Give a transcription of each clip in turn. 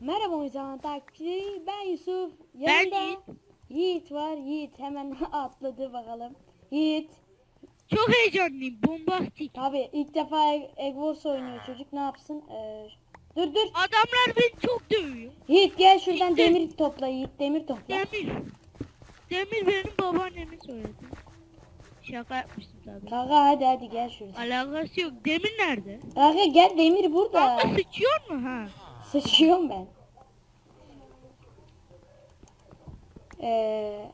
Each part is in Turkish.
Merhaba zaman takipçileri. Ben Yusuf. Yanımda Yiğit. Yiğit var. Yiğit hemen atladı bakalım. Yiğit. Çok heyecanlıyım. Bombastik. Tabi ilk defa Egg Wars oynuyor çocuk. Ne yapsın? Ee, dur dur. Adamlar beni çok dövüyor. Yiğit gel şuradan Yiğit. demir topla. Yiğit demir topla. Demir. Demir benim babaannemin söyledi. Şaka yapmıştım tabii. Kanka hadi hadi gel şuradan. Alakası yok. Demir nerede? Kanka gel demir burada. Kanka sıçıyor mu ha? Sıçıyorum ben. Ee,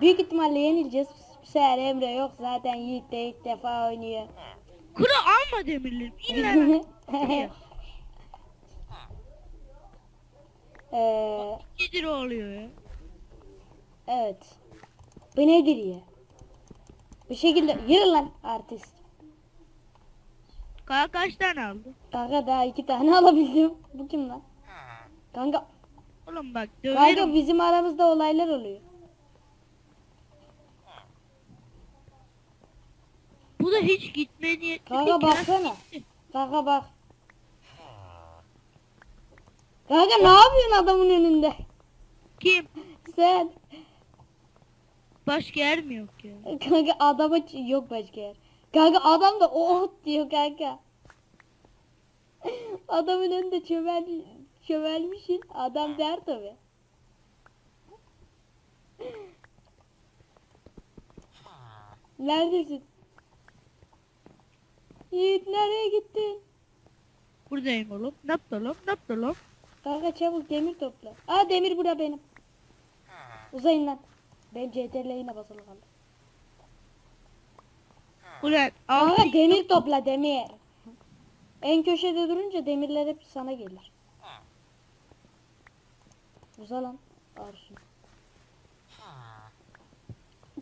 büyük ihtimalle yenileceğiz. Bu sefer Emre yok zaten Yiğit de ilk defa oynuyor. Kuru alma demirleri. İlla ee, nedir oluyor ya? Evet. Bu nedir ya? Bu şekilde yürü lan artist. Kanka kaç tane aldı? Kanka daha iki tane alabildim. Bu kim lan? Kanka, Oğlum bak kanka döverim. bizim aramızda olaylar oluyor. Bu da hiç gitme niyetli. Kanka baksana. Kanka bak. Kanka ne yapıyorsun adamın önünde? Kim? Sen. Başka yer mi yok ya? Kanka adama yok başka yer. Kanka adam da oh diyor kanka. Adamın önünde çömel çömelmişsin. Adam der tabi. Neredesin? Yiğit nereye gittin? Buradayım oğlum. Ne yaptı oğlum? Ne yaptı oğlum? Kanka çabuk demir topla. Aa demir burada benim. Uzayın lan. Benim CTRL yine basılı kaldı. Ulan altı demir topla demir. En köşede durunca demirler hep sana gelir. Uza lan. Arsun.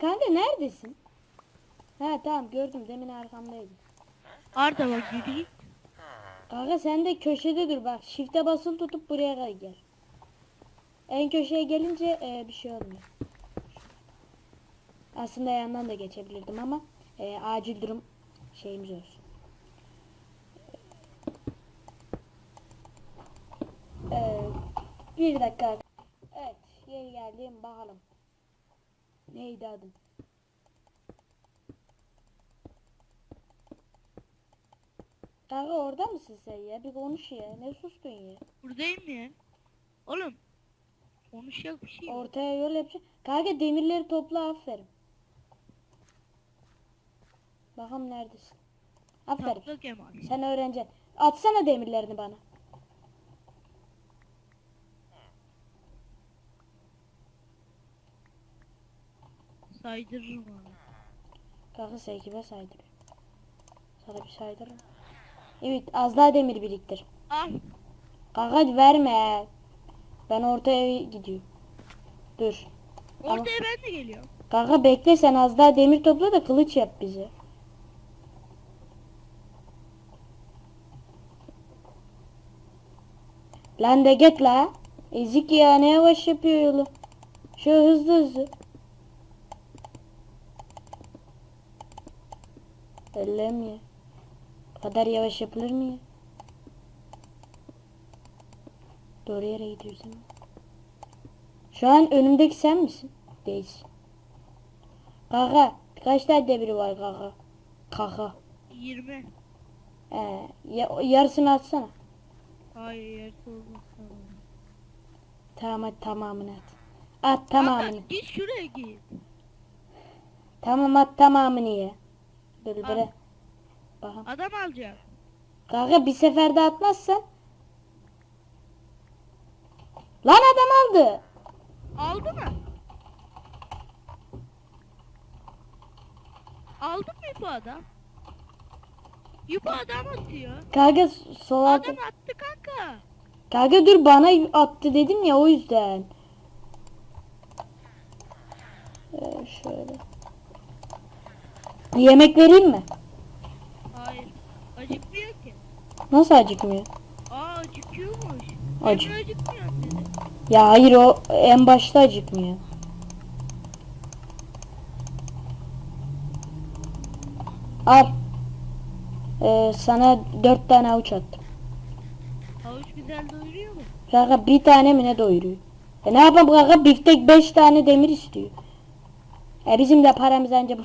Kanka neredesin? Ha tamam gördüm demin arkamdaydın. Arda bak yürü git. Kanka sen de köşede dur bak. Shift'e basılı tutup buraya gel. En köşeye gelince e, bir şey olmuyor. Aslında yandan da geçebilirdim ama e, acil durum şeyimiz olsun. E, bir dakika. Evet yeni geldim bakalım. Neydi adım? Kanka orada mısın sen ya? Bir konuş ya. Ne sustun ya? Buradayım ya. Oğlum. Konuşacak bir şey yok. Ortaya yol yapacağım. Kanka demirleri topla aferin. Bakalım neredesin? Aferin. Tatlı Kemal. Sen öğreneceksin. Atsana demirlerini bana. Saydırırım onu. Kanka sen kime? Sana bir saydırırım. Evet az daha demir biriktir. Al. Kanka verme. Ben ortaya gidiyorum. Dur. Ortaya ben de geliyorum. Kanka bekle sen az daha demir topla da kılıç yap bize. Lan de git la. Ezik ya ne yavaş yapıyor yolu. Şu hızlı hızlı. Ellem ya. Bu kadar yavaş yapılır mı ya? Doğru yere gidiyorsun. Şu an önümdeki sen misin? Değilsin. Kaka. Kaç tane demiri var kaka? Kaka. 20. Ee, ya, yarısını atsana. Hayır yer. Tamam hadi tamamını at. At tamamını. Kanka, Git şuraya git. Tamam at tamamını ye. Dur Al. Bakalım. Adam alacağım. Kanka bir seferde atmazsan. Lan adam aldı. Aldı mı? Aldı mı bu adam? Yubu adam atıyor. Kanka sol altı. Adam attı kanka. Kanka dur bana attı dedim ya o yüzden. Ee, şöyle. Yemek vereyim mi? Hayır. Acıkmıyor ki. Nasıl acıkmıyor? Aa acıkıyormuş. Acı- Emre acıkmıyor dedi. Ya hayır o en başta acıkmıyor. Al. Ee, sana dört tane avuç attım. Havuç güzel doyuruyor mu? Kanka bir tane mi ne doyuruyor? E ne yapalım kanka biftek beş tane demir istiyor. E bizim de paramız anca bu.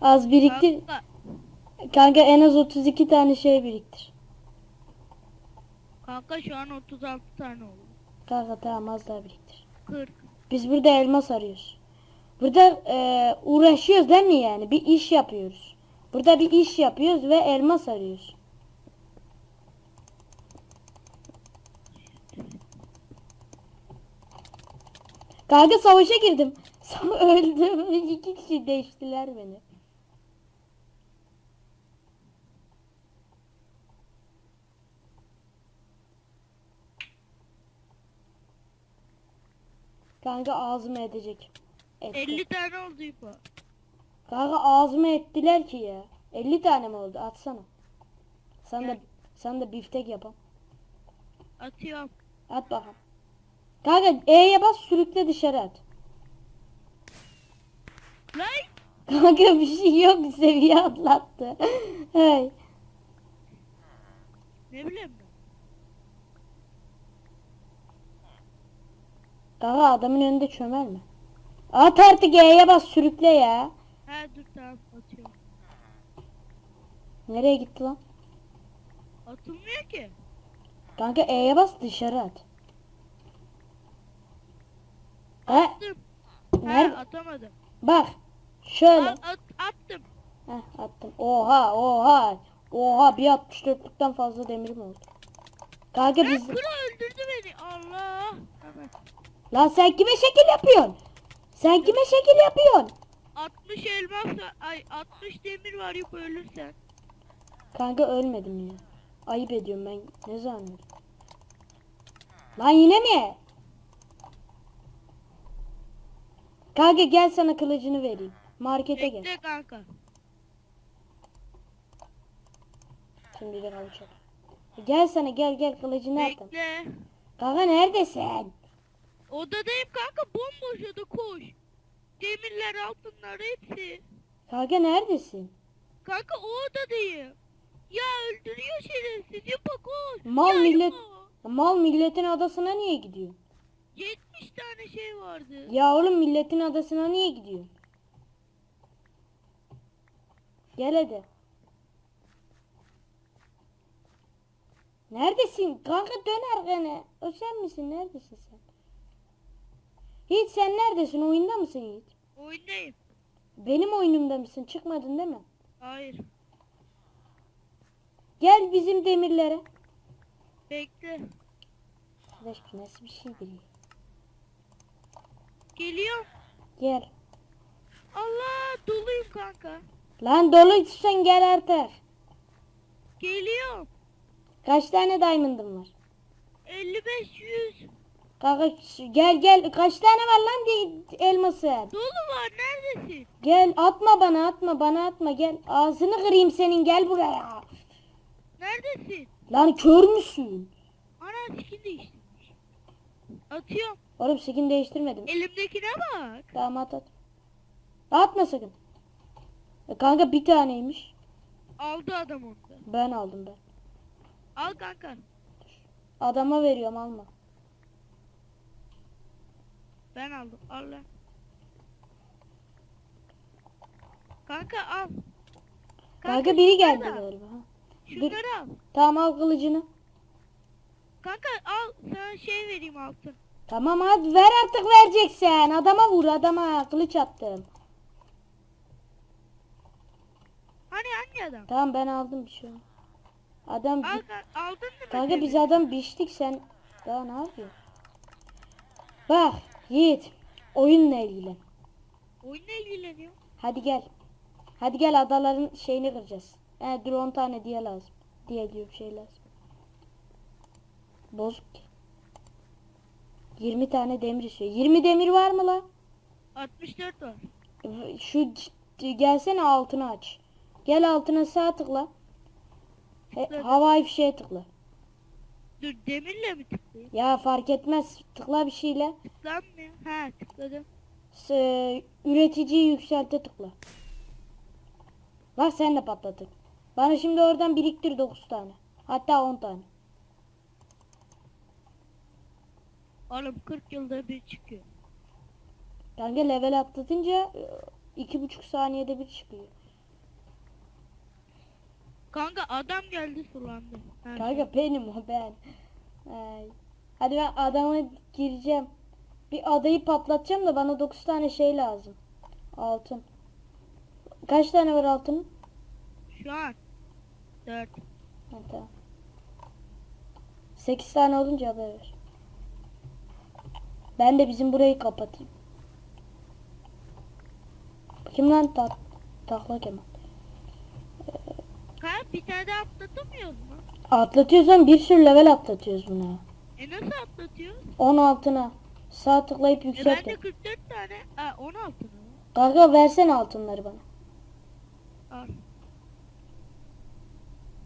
Az biriktir. Kanka, Kanka en az 32 tane şey biriktir. kanka şu an 36 tane oldu. Kanka tamam az daha biriktir. 40. Biz burada elmas arıyoruz. Burada e, uğraşıyoruz değil mi yani? Bir iş yapıyoruz. Burada bir iş yapıyoruz ve elmas arıyoruz. Kanka savaşa girdim. Öldüm. İki kişi değiştiler beni. Kanka ağzıma edecek. Etti. 50 tane oldu İpo. Kanka ağzıma ettiler ki ya. 50 tane mi oldu? Atsana. Sen de Gel. sen de biftek yapam. Atıyorum. At bakalım. Kanka E'ye bas sürükle dışarı at. Lan Kanka bir şey yok seviye atlattı. hey. ne bileyim ben. Kanka adamın önünde çömel mi? At artık E'ye bas sürükle ya. Ha dur tamam atıyorum. Nereye gitti lan? Atılmıyor ki. Kanka E'ye bas dışarı at. He, Attım. Nerede? atamadım. Bak. Şöyle. Al, at, attım. Heh, attım. Oha oha. Oha bir 64'lükten fazla demirim oldu. Kanka biz... kuru öldürdü beni. Allah. Lan sen kime şekil yapıyorsun? Sen kime şekil yapıyorsun? 60 elmas ay 60 demir var yok ölürsen. Kanka ölmedim ya. Ayıp ediyorum ben. Ne zannediyorum? Lan yine mi? Kanka gel sana kılıcını vereyim. Markete gel. Bekle kanka. Şimdi bir avuç al. Gel sana gel gel kılıcını. Bekle. Kanka neredesin? Odadayım kanka bomboş oda koş. Demirler altınlar hepsi. Kanka neredesin? Kanka o odadayım. Ya öldürüyor şerefsiz yapa koş. Mal Ya millet- yapa. Mal milletin adasına niye gidiyor? 70 tane şey vardı. Ya oğlum milletin adasına niye gidiyor? Gel hadi. Neredesin? Kanka dön arkana. O sen misin? Neredesin sen? Hiç sen neredesin? Oyunda mısın Yiğit? Oyundayım. Benim oyunumda mısın? Çıkmadın değil mi? Hayır. Gel bizim demirlere. Bekle. Arkadaş bu nasıl bir şeydir ya? Geliyorum. Gel. Allah doluyum kanka. Lan doluysan gel artık. Geliyorum. Kaç tane diamond'ın var? 55 100. Kanka gel gel. Kaç tane var lan di- elması? Dolu var neredesin? Gel atma bana atma bana atma gel. Ağzını kırayım senin gel buraya. Neredesin? Lan kör müsün? Ana skin değiştirmiş. Atıyorum. Oğlum skin değiştirmedim. Elimdekine bak. Tamam at at. Atma sakın. E kanka bir taneymiş. Aldı adam onu. Ben aldım ben. Al kanka. Adama veriyorum alma. Ben aldım. Al lan. Kanka al. Kanka biri geldi al. galiba. Şunları al. Tamam al kılıcını. Kanka al sana şey vereyim altın. Tamam hadi ver artık vereceksen. Adama vur adama kılıç attım. Hani hangi adam? Tamam ben aldım bir şey. Adam Al aldın mı? kanka biz adam biçtik sen daha ne yapıyorsun? Bak Yiğit oyunla ilgilen. Oyunla ilgileniyor. Hadi gel. Hadi gel adaların şeyini kıracağız. He dur 10 tane diye lazım. Diye diyor bir şey lazım. Bozuk ki. 20 tane demir istiyor. 20 demir var mı la? 64 var. Şu gelsene altını aç. Gel altına sağ tıkla. Tıkladım. havai fişeğe tıkla. Dur demirle mi tıklayayım? Ya fark etmez. Tıkla bir şeyle. Tıklanmıyor. Ha tıkladım. S- üreticiyi yükselte tıkla. Bak sen de patladın. Bana şimdi oradan biriktir 9 tane. Hatta 10 tane. Oğlum 40 yılda bir çıkıyor. Kanka level atlatınca e, iki buçuk saniyede bir çıkıyor. Kanka adam geldi sulandı. Ha, Kanka benim o ben. Ay. Hadi ben adama gireceğim. Bir adayı patlatacağım da bana 9 tane şey lazım. Altın. Kaç tane var altının? Şu an 4. Ha, tamam. 8 tane olunca haber ver. Ben de bizim burayı kapatayım. Kim lan tak takla kemal. Kanka bir tane daha atlatamıyoruz mu? Atlatıyorsan bir sürü level atlatıyoruz buna. E nasıl atlatıyoruz? 10 altına. Sağ tıklayıp E yükselt. bende 44 tane. Ha 16 mı? Kanka versene altınları bana. Al.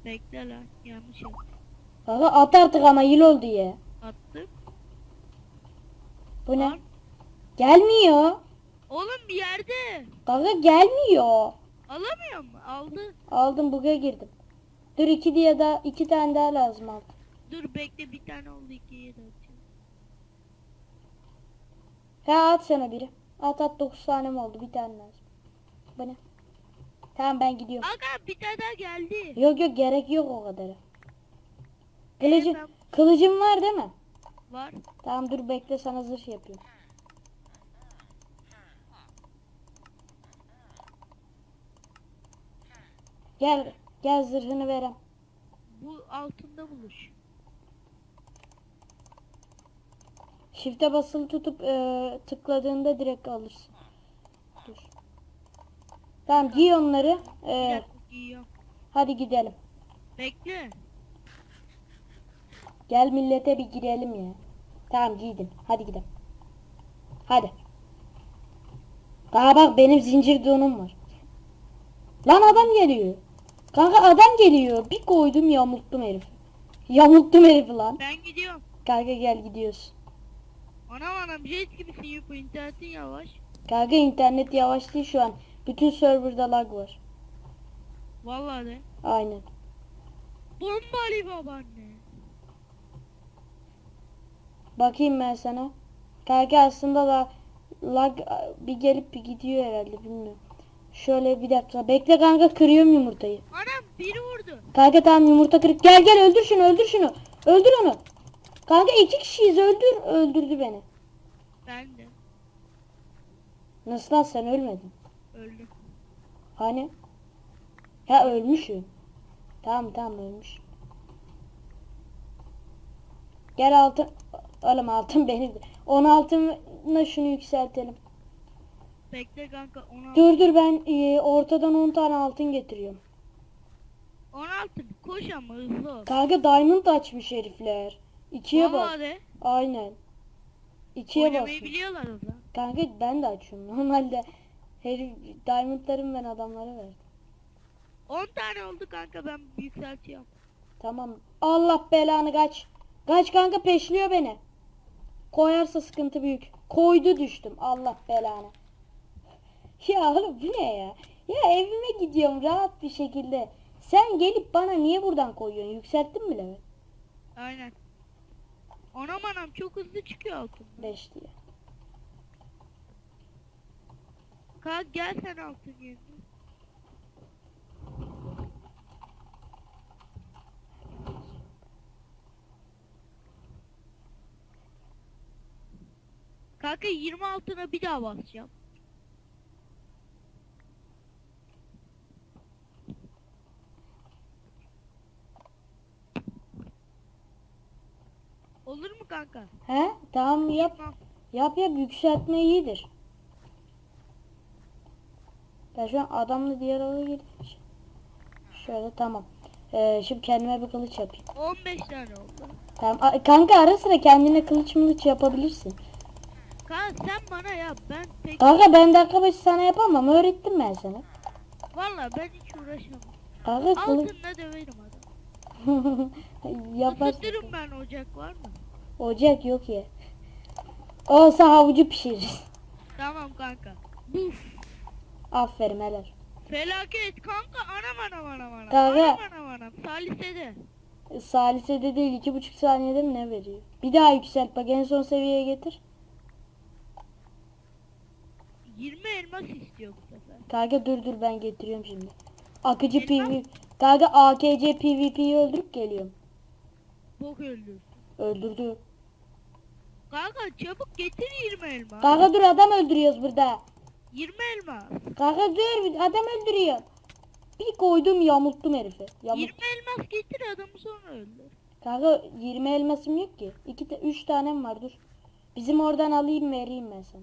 Bekle lan yanlış yaptım. Kanka at artık ama yıl oldu ya. Attım. Bu ne? Al. Gelmiyor. Oğlum bir yerde. Kanka gelmiyor. Alamıyor mu? Aldı. Aldım buga girdim. Dur iki diye daha iki tane daha lazım altın. Dur bekle bir tane oldu ikiye de atacağım. Ha at sana biri. At at 9 tane mi oldu? Bir tane lazım. Bu ne? Tamam ben gidiyorum. Aga bir tane daha geldi. Yok yok gerek yok o kadar. Kılıcı, ben- kılıcım var değil mi? Var. Tamam dur bekle sana zırh yapıyorum. Gel gel zırhını verem. Bu altında buluş. Shift'e basılı tutup e, tıkladığında direkt alırsın. Dur. Tamam giy onları. E, hadi gidelim. Bekle. Gel millete bir girelim ya. Tamam giydim. Hadi gidelim. Hadi. Daha bak benim zincir donum var. Lan adam geliyor. Kanka adam geliyor. Bir koydum yamulttum herif. Yamulttum herifi lan. Ben gidiyorum. Kanka gel gidiyoruz. Anam anam jet gibisin Yuko internetin yavaş. Kanka internet yavaş değil şu an. Bütün serverda lag var. Vallahi de. Aynen. Bombali babaanne. Bakayım ben sana. Kanka aslında da lag bir gelip bir gidiyor herhalde bilmiyorum. Şöyle bir dakika. Bekle kanka kırıyorum yumurtayı. Anam biri vurdu. Kanka tamam yumurta kırık. Gel gel öldür şunu öldür şunu. Öldür onu. Kanka iki kişiyiz öldür. Öldürdü beni. Ben de Nasıl lan sen ölmedin? öldüm. Hani? Ya ölmüşüm. Tamam tamam ölmüş. Gel altın. Oğlum altın benim. 16'ına şunu yükseltelim. Bekle kanka 16. Dur dur ben e, ortadan 10 tane altın getiriyorum. 16 koş ama hızlı ol. Kanka diamond açmış herifler. İkiye bas. Vallahi de. Aynen. İkiye bas. Oynamayı biliyorlar o zaman. Kanka ben de açıyorum. Normalde herif diamondlarımı ben adamlara verdim. 10 tane oldu kanka ben yükseltiyorum. Tamam. Allah belanı kaç. Kaç kanka peşliyor beni. Koyarsa sıkıntı büyük. Koydu düştüm. Allah belanı. Ya oğlum bu ne ya? Ya evime gidiyorum rahat bir şekilde. Sen gelip bana niye buradan koyuyorsun? Yükselttin mi level? Aynen. Anam anam çok hızlı çıkıyor altın. 5 diye. Kalk gel sen altın yerine. Kanka 20 altına bir daha basacağım. Olur mu kanka? He? Tamam yap. Yap yap yükseltme iyidir. Ben şu an adamla diğer odaya girdim. Şöyle tamam. Ee, şimdi kendime bir kılıç yapayım. 15 tane oldu. Tamam. a- Kanka ara sıra kendine kılıç mılıç yapabilirsin. Kanka sen bana yap ben pek Kanka ben dakika başı sana yapamam. Öğrettim ben sana. Valla ben hiç uğraşamam. Kanka kılıç Altınla döverim yaparsın. Isıtırım ben ocak var mı? Ocak yok ya. Olsa havucu pişiririz. Tamam kanka. Buf. Aferin helal. Felaket kanka anam anam anam anam. Kanka. Anam anam anam. Salisede. E, Salise'de değil iki buçuk saniyede mi ne veriyor? Bir daha yükselt bak en son seviyeye getir. 20 elmas istiyor bu sefer. Kanka dur dur ben getiriyorum şimdi. Akıcı Elmas? Kanka AKC PvP'yi öldürüp geliyorum. Bok öldür. Öldürdü. Kanka çabuk getir 20 elmas. Kanka dur adam öldürüyoruz burada. 20 elmas. Kanka dur adam öldürüyor. Bir koydum yamulttum herifi. Yamult. 20 elmas getir adamı sonra öldür. Kanka 20 elmasım yok ki. 2 te 3 tanem var dur. Bizim oradan alayım vereyim ben sana.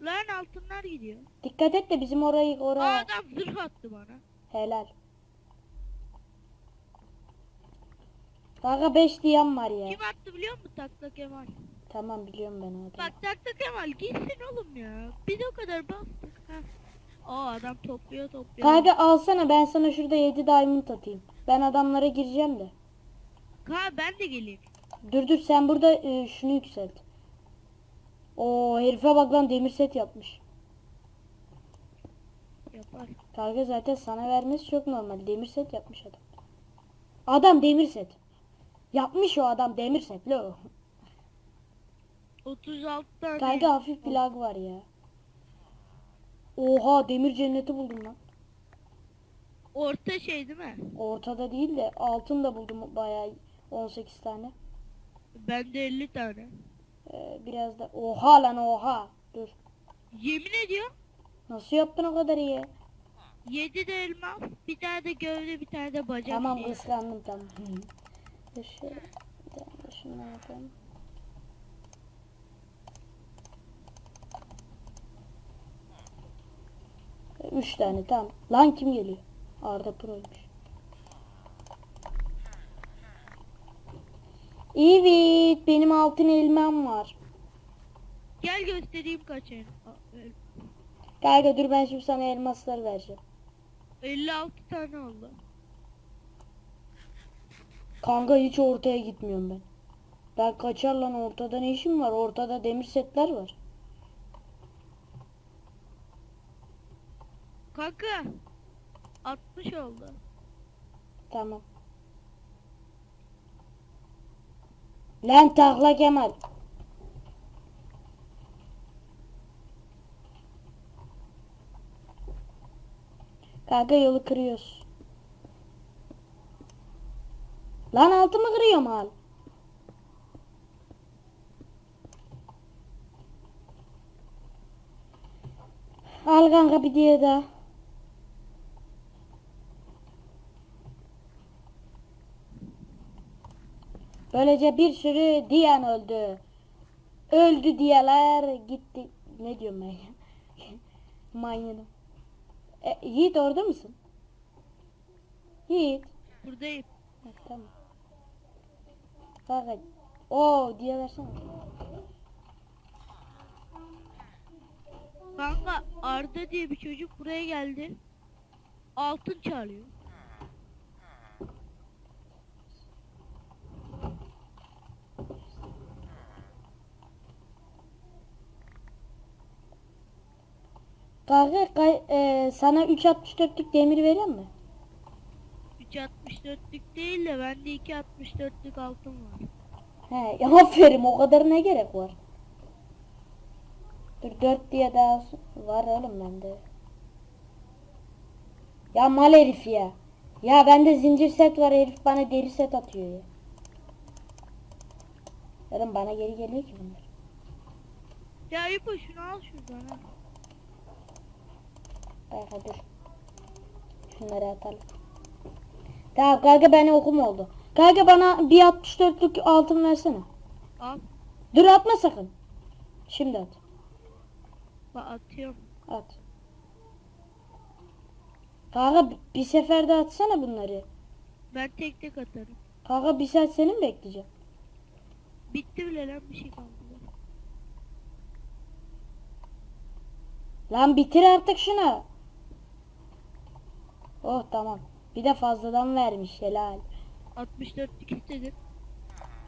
Lan altınlar gidiyor. Dikkat et de bizim orayı Aa, oraya. adam zırh attı bana. Helal. Kanka 5 diyem var ya. Kim attı biliyor musun? Takla Kemal. Tamam biliyorum ben o adamı. Bak Takla Kemal gitsin oğlum ya. Biz o kadar bastık. Ha. Aa adam topluyor topluyor. Kanka alsana ben sana şurada 7 diamond atayım. Ben adamlara gireceğim de. Ha ben de geleyim. Dur dur sen burada e, şunu yükselt. O herife bak lan demir set yapmış. Yapar. Kanka zaten sana vermesi çok normal. Demir set yapmış adam. Adam demir set. Yapmış o adam demir set lo. 36 tane. Kanka hafif bir lag var ya. Oha demir cenneti buldum lan. Orta şey değil mi? Ortada değil de altın da buldum bayağı 18 tane. Bende 50 tane. Ee, biraz da oha lan oha. Dur. Yemin ediyor. Nasıl yaptın o kadar iyi? 7 de elmas, bir tane de gövde, bir tane de bacak. Tamam şey. ıslandım tamam. Bir tane de şundan yapalım. Üç tane tamam. Lan kim geliyor? Arda Pro'ymuş. Evet benim altın elmam var. Gel göstereyim kaç el- Kanka dur ben şimdi sana elmasları vereceğim. 56 tane oldu. Kanka hiç ortaya gitmiyorum ben. Ben kaçar lan ortada ne işim var? Ortada demir setler var. Kanka 60 oldu. Tamam. Lan takla Kemal. Kanka yolu kırıyoruz. Lan altımı kırıyorum hal. Al kanka bir diye daha. Böylece bir sürü diyen öldü. Öldü diyeler gitti. Ne diyorum ben ya? Manyağım. E, Yiğit orada mısın? Yiğit. Buradayım. Ha, tamam. Kanka. Oo diye versene. Kanka Arda diye bir çocuk buraya geldi. Altın çalıyor. Kanka kay- e, sana 3.64'lük demir vereyim mi? 3.64'lük değil de bende 2.64'lük altın var. He aferin o kadar ne gerek var? Dur 4 diye daha var oğlum bende. Ya mal herif ya. Ya bende zincir set var herif bana deri set atıyor ya. Oğlum bana geri geliyor ki bunlar. Ya Yupo şunu al şuradan ha. Kanka dur. Şunları atalım. Tamam kanka bana okum oldu. Kanka bana bir 64'lük altın versene. Al. Dur atma sakın. Şimdi at. Bak atıyorum. At. Kanka bir seferde atsana bunları. Ben tek tek atarım. Kanka bir saat seni mi bekleyeceğim? Bitti bile lan bir şey kaldı. Lan bitir artık şunu. Oh tamam. Bir de fazladan vermiş helal. 64'lük istedim.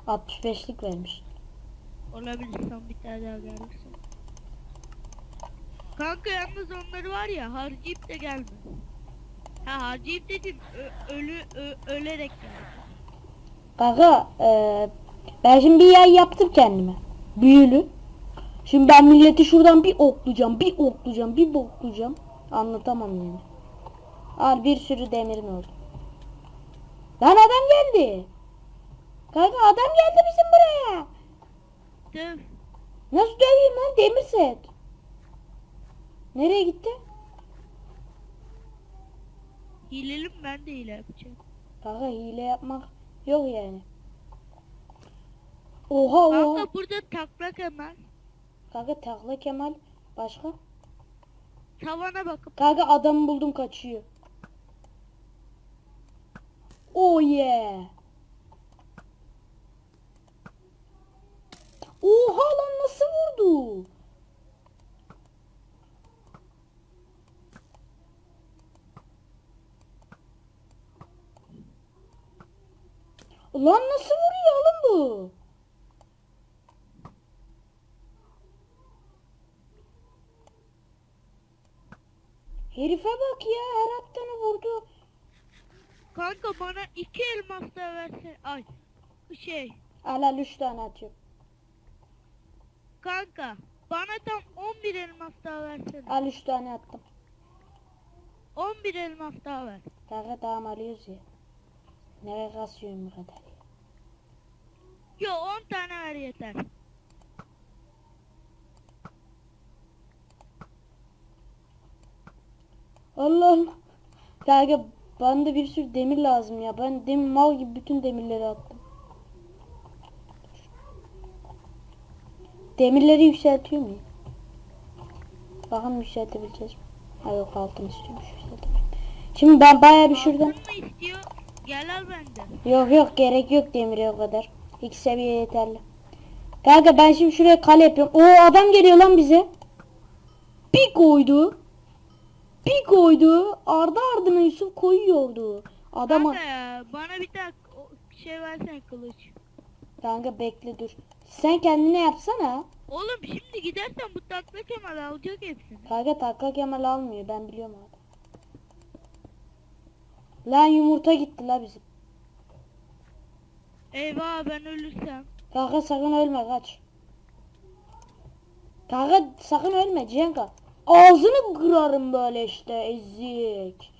65'lik vermiş. Olabilir son bir tane daha gelirse. Kanka yalnız onları var ya harcayıp da gelme. Ha harcayıp dedim ö- ölü ö- ölerek geldi. Kanka eee, ben şimdi bir yay yaptım kendime. Büyülü. Şimdi ben milleti şuradan bir oklayacağım, bir oklayacağım, bir boklayacağım. Anlatamam yani. Al bir sürü demirin oldu. Lan adam geldi. Kanka adam geldi bizim buraya. Döv. Nasıl döveyim lan demir set. Nereye gitti? Hilelim ben de hile yapacağım. Kanka hile yapmak yok yani. Oha oha. Kanka burada taklak hemen. Kanka takla Kemal. Başka? Tavana bakıp Kanka adamı buldum kaçıyor. Oh yeah. Oha lan nasıl vurdu? Lan nasıl vuruyor oğlum bu? Herife bak ya her attığını vurdu. kanka bana iki elmas da verse ay şey Al al 3 tane atıyor. kanka bana tam 11 elmas daha versene. Al 3 tane attım. 11 elmas daha ver. Kanka tamam alıyoruz ya. Nereye kasıyorum bu kadar? Yo 10 tane ver yeter. Allah Allah. Kanka bana da bir sürü demir lazım ya. Ben demin mal gibi bütün demirleri attım. Demirleri yükseltiyor muyum? Bakalım yükseltebileceğiz mi? Ha yok altın istiyormuş. Şimdi ben bayağı bir şuradan... Altın mı istiyor? Gel al bende. Yok yok gerek yok demire o kadar. İki seviye yeterli. Kanka ben şimdi şuraya kale yapıyorum. Oo adam geliyor lan bize. Bir koydu. Bir koydu. Ardı ardına Yusuf koyuyordu. Adama. Kanka bana bir o- şey versene kılıç. Kanka bekle dur. Sen kendine yapsana. Oğlum şimdi gidersen bu takla kemal alacak hepsini. Kanka takla Kemal almıyor. Ben biliyorum abi. Lan yumurta gitti la bizim. Eyvah ben ölürsem. Kanka sakın ölme kaç. Kanka sakın ölme Cenka. Ağzını kırarım böyle işte ezik.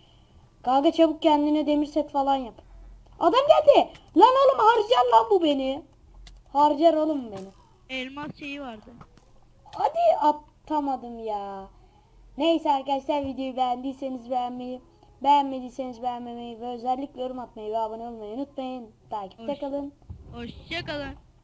Kanka çabuk kendine demir set falan yap. Adam geldi. Lan oğlum harcar lan bu beni. Harcar oğlum beni. Elmas şeyi vardı. Hadi atamadım ya. Neyse arkadaşlar videoyu beğendiyseniz beğenmeyi, beğenmediyseniz beğenmemeyi ve özellikle yorum atmayı ve abone olmayı unutmayın. Takipte Hoş. kalın. Hoşçakalın.